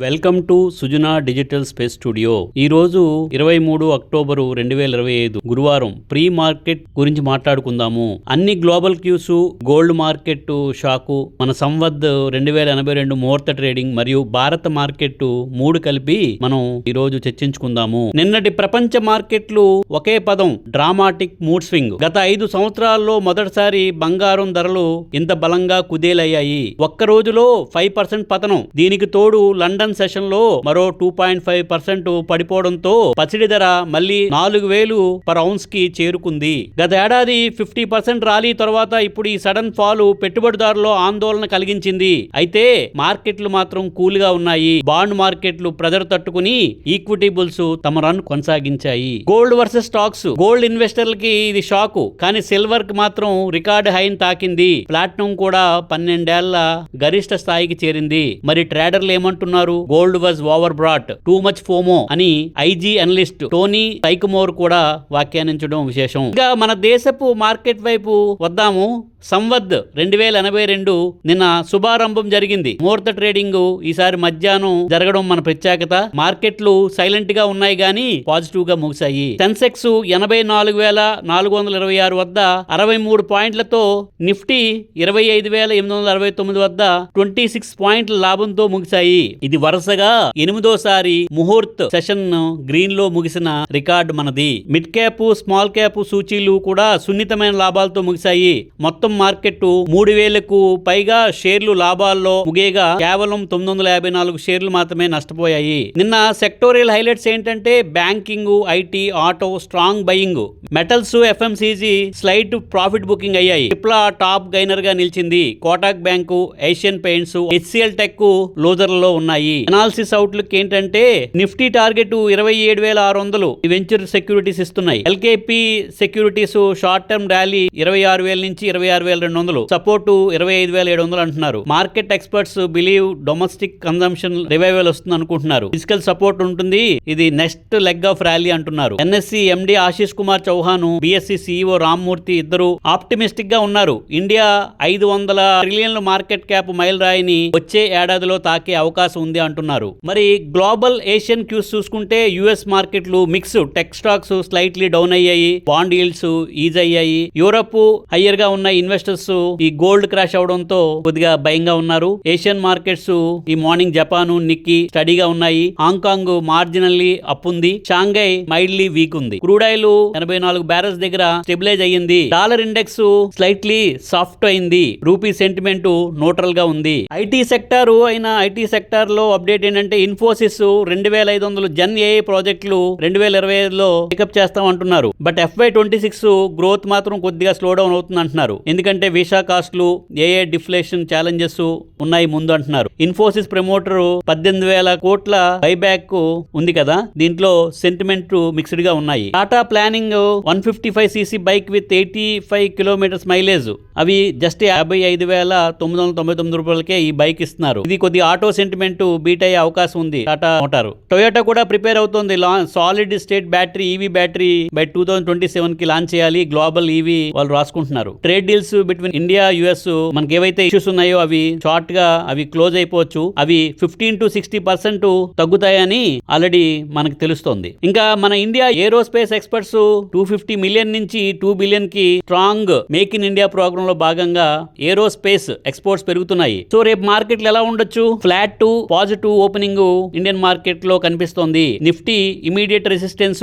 Welcome to Sujana digital space studio. ఈ రోజు ఇరవై మూడు అక్టోబరు రెండు వేల ఇరవై ఐదు గురువారం ప్రీ మార్కెట్ గురించి మాట్లాడుకుందాము. అన్ని global cues gold market shock మన సంవద్ రెండు వేల ఎనభై రెండు ముహూర్త ట్రేడింగ్ మరియు భారత మార్కెట్ మూడు కలిపి మనం ఈ రోజు చర్చించుకుందాము. నిన్నటి ప్రపంచ మార్కెట్లు ఒకే పదం డ్రామాటిక్ మూడ్ స్వింగ్. గత ఐదు సంవత్సరాల్లో మొదటిసారి బంగారం ధరలు ఇంత బలంగా కుదేలయ్యాయి. ఒక్క రోజులో ఫైవ్ పర్సెంట్ పతనం. దీనికి తోడు లండన్ సెషన్లో మరో టూ పాయింట్ ఫైవ్ పర్సెంట్ పడిపోవడంతో పసిడి ధర మళ్ళీ నాలుగు వేలు పర్ ఔన్స్కి చేరుకుంది. గత ఏడాది ఫిఫ్టీ పర్సెంట్ ర్యాలీ తర్వాత ఇప్పుడు ఈ సడన్ ఫాల్ పెట్టుబడిదారులో ఆందోళన కలిగించింది. అయితే మార్కెట్లు మాత్రం కూల్గా ఉన్నాయి. బాండ్ మార్కెట్లు ప్రెజర్ తట్టుకుని ఈక్విటీ బుల్స్ తమ రన్ కొనసాగించాయి. గోల్డ్ వర్సెస్ స్టాక్స్ గోల్డ్ ఇన్వెస్టర్లకి ఇది షాక్. కానీ సిల్వర్కి మాత్రం రికార్డ్ హైన్ తాకింది. ప్లాటినం కూడా పన్నెండేళ్ళ గరిష్ట స్థాయికి చేరింది. మరి ట్రేడర్లు ఏమంటున్నారు? Gold was overbought too much FOMO అని ఐజీ అనలిస్ట్ టోనీ సైకమోర్ కూడా వ్యాఖ్యానించడం విశేషం. ఇంకా మన దేశపు మార్కెట్ వైపు వద్దాము. సంవద్ రెండు వేల ఎనభై రెండు నిన్న శుభారంభం జరిగింది. ముహూర్త ట్రేడింగ్ ఈసారి మధ్యాహ్నం జరగడం మన ప్రత్యేకత. మార్కెట్లు సైలెంట్గా ఉన్నాయి గానీ పాజిటివ్గా ముగిశాయి. సెన్సెక్స్ ఎనభై నాలుగు వేల నాలుగు వందల ఇరవై ఆరు వద్ద అరవై మూడు పాయింట్లతో నిఫ్టీ ఇరవై ఐదు వేల ఎనిమిది వందల అరవై తొమ్మిది వద్ద ట్వంటీ సిక్స్ పాయింట్ల లాభంతో ముగిశాయి. ఇది వరుసగా ఎనిమిదోసారి ముహూర్త్ సెషన్ గ్రీన్లో ముగిసిన రికార్డు మనది. మిడ్ క్యాప్ స్మాల్ క్యాప్ సూచీలు కూడా సున్నితమైన లాభాలతో ముగిశాయి. మొత్తం మార్కెట్ మూడు వేలకు పైగా షేర్లు లాభాల్లో ముగేగా కేవలం తొమ్మిది వందల యాభై నాలుగు షేర్లు మాత్రమే నష్టపోయాయి. నిన్న సెక్టోరియల్ హైలైట్స్ ఏంటంటే banking IT auto strong buying. Metals FMCG slight profit booking అయ్యాయి. ఇప్లా టాప్ గైనర్గా నిలిచింది. Kotak bank Asian paints HCL tech లోజర్లలో ఉన్నాయి. అనాలిసిస్ అవుట్లుక్ ఏంటంటే నిఫ్టీ టార్గెట్ ఇరవై ఏడు వేల ఆరు వందలు వెంచర్ సెక్యూరిటీస్ ఇస్తున్నాయి. LKP securities short term rally ఇరవై ఆరు వేల నుంచి ఇరవై ఆరు వేల రెండు వందలు. సపోర్ట్ ఇరవై ఐదు వేల ఏడు వందలు అంటున్నారు. Market experts believe domestic consumption revival వస్తుంది అనుకుంటున్నారు. ఫిజికల్ సపోర్ట్ ఉంటుంది. ఇది నెక్స్ట్ లెగ్ ఆఫ్ ర్యాలీ అంటున్నారు. NSC MD Ashish Kumar Chauhan BSC CEO Rammurthy ఇద్దరు ఆప్టిమిస్టిక్గా ఉన్నారు. ఇండియా ఐదు వందల ట్రిలియన్ల మార్కెట్ క్యాప్ మైల్ రాయిని వచ్చే ఏడాదిలో తాకే అవకాశం ఉంది అంటున్నారు. మరి గ్లోబల్ ఏషియన్ క్యూస్ చూసుకుంటే యుఎస్ మార్కెట్లు mix tech stocks slightly down అయ్యాయి. బాండ్ ఈల్డ్స్ ఈజ్ అయ్యాయి. యూరప్ హయ్యర్గా ఉన్న ఇన్వెస్టర్స్ ఈ గోల్డ్ క్రాష్ అవడంతో కొద్దిగా భయంగా ఉన్నారు. ఏషియన్ మార్కెట్స్ ఈ మార్నింగ్ జపాన్ నిక్కి స్టడీగా ఉన్నాయి. హాంకాంగ్ మార్జినల్లీ అప్ ఉంది. షాంఘై మైల్డ్లీ వీక్ ఉంది. క్రూడ్ ఆయిల్ ఎనభై నాలుగు బ్యారల్స్ దగ్గర స్టెబిలైజ్ అయ్యింది. డాలర్ ఇండెక్స్ స్లైట్లీ సాఫ్ట్ అయింది. రూపీ సెంటిమెంట్ న్యూట్రల్గా ఉంది. ఐటీ సెక్టార్ అయిన ఐటీ సెక్టార్లో అప్డేట్ ఏంటంటే ఇన్ఫోసిస్ రెండు వేల ఐదు వందలు జన్ ఏఐ ప్రాజెక్టులు రెండు వేల ఇరవై ఐదులో పికప్ చేస్తాం అంటున్నారు. But FI twenty six growth మాత్రం కొద్దిగా స్లో డౌన్ అవుతుంది అంటున్నారు. ఎందుకంటే వీసా కాస్ట్లు ఏఏ డిఫ్లేషన్ ఛాలెంజెస్ ఉన్నాయి ముందు అంటున్నారు. ఇన్ఫోసిస్ ప్రమోటర్ పద్దెనిమిది వేల కోట్ల బైబ్యాక్ ఉంది కదా. దీంట్లో సెంటిమెంట్ మిక్స్డ్గా ఉన్నాయి. Tata planning one fifty five CC bike with eighty five kilometres mileage అవి జస్ట్ యాభై ఐదు వేల తొమ్మిది వందల తొంభై తొమ్మిది రూపాయలకే ఈ బైక్ ఇస్తున్నారు. ఇది కొద్ది ఆటో సెంటిమెంట్ బీట్ అయ్యే అవకాశం ఉంది. టాటా మోటార్. టొయోటా కూడా ప్రిపేర్ అవుతుంది. Solid state battery EV battery by two thousand twenty సెవెన్కి లాంచ్ చేయాలి. గ్లోబల్ ఈవీ వాళ్ళు రాసుకుంటున్నారు. Trade deals between India US మనకి ఏవైతే ఇష్యూస్ ఉన్నాయో అవి షార్ట్గా అవి క్లోజ్ అయిపోవచ్చు. అవి ఫిఫ్టీన్ టు సిక్స్టీ పర్సెంట్ తగ్గుతాయని ఆల్రెడీ మనకు తెలుస్తోంది. ఇంకా మన India aerospace experts two fifty million నుంచి టూ బిలియన్కి స్ట్రాంగ్ మేక్ ఇన్ ఇండియా ప్రోగ్రామ్లో భాగంగా ఏరోస్పేస్ ఎక్స్పోర్ట్స్ పెరుగుతున్నాయి. సో రేపు మార్కెట్లు ఎలా ఉండొచ్చు? Flat to positive opening Indian మార్కెట్లో కనిపిస్తోంది. నిఫ్టీ ఇమీడియట్ రెసిస్టెన్స్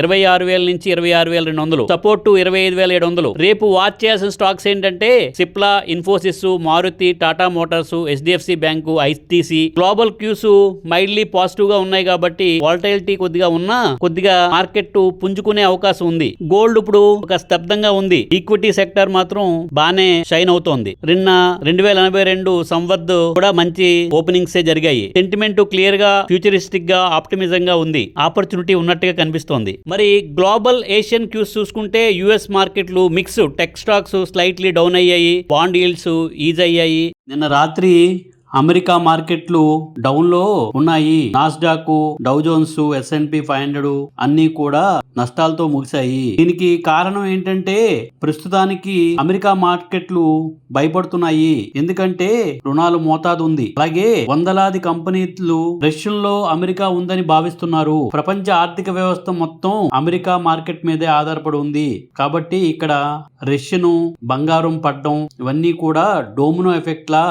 ఇరవై ఆరు వేల నుంచి ఇరవై ఆరు వేల రెండు వందలు. సపోర్ట్ ఇరవై ఐదు వేల ఏడు వందలు. రేపు వాచ్ చేయాల్సిన స్టాక్స్ ఏంటంటే Cipla Infosys Maruti Tata motors HDFC bank ITC global cues mildly పాజిటివ్గా ఉన్నాయి కాబట్టి వాలటైలిటీ కొద్దిగా ఉన్నా కొద్దిగా మార్కెట్ పుంజుకునే అవకాశం ఉంది. గోల్డ్ ఇప్పుడు ఒక స్తబ్దంగా ఉంది. ఈక్విటీ సెక్టర్ మాత్రం బానే షైన్ అవుతోంది. నిన్న రెండు వేల ఎనభై రెండు సంవత్ కూడా మంచి ఓపెనింగ్స్ జరిగాయి. సెంటిమెంట్ క్లియర్గా ఫ్యూచరిస్టిక్గా ఆప్టిమిజం గా ఉంది. ఆపర్చునిటీ ఉన్నట్టుగా కనిపిస్తోంది. మరి గ్లోబల్ ఏషియన్ క్యూస్ చూసుకుంటే యుఎస్ మార్కెట్లు mix tech stocks slightly down అయ్యాయి బాండ్ ఈల్స్ ఈజ్ అయ్యాయి. నిన్న రాత్రి అమెరికా మార్కెట్లు డౌన్లో ఉన్నాయి. Nasdaq Dow Jones S and P five hundred అన్ని కూడా నష్టాలతో ముగిశాయి. దీనికి కారణం ఏంటంటే ప్రస్తుతానికి అమెరికా మార్కెట్లు భయపడుతున్నాయి. ఎందుకంటే రుణాలు మోతాదు ఉంది అలాగే వందలాది కంపెనీలు రష్యన్లో అమెరికా ఉందని భావిస్తున్నారు. ప్రపంచ ఆర్థిక వ్యవస్థ మొత్తం అమెరికా మార్కెట్ మీదే ఆధారపడి ఉంది. కాబట్టి ఇక్కడ రష్యను బంగారం పడ్డం ఇవన్నీ కూడా డోమినో ఎఫెక్ట్ లా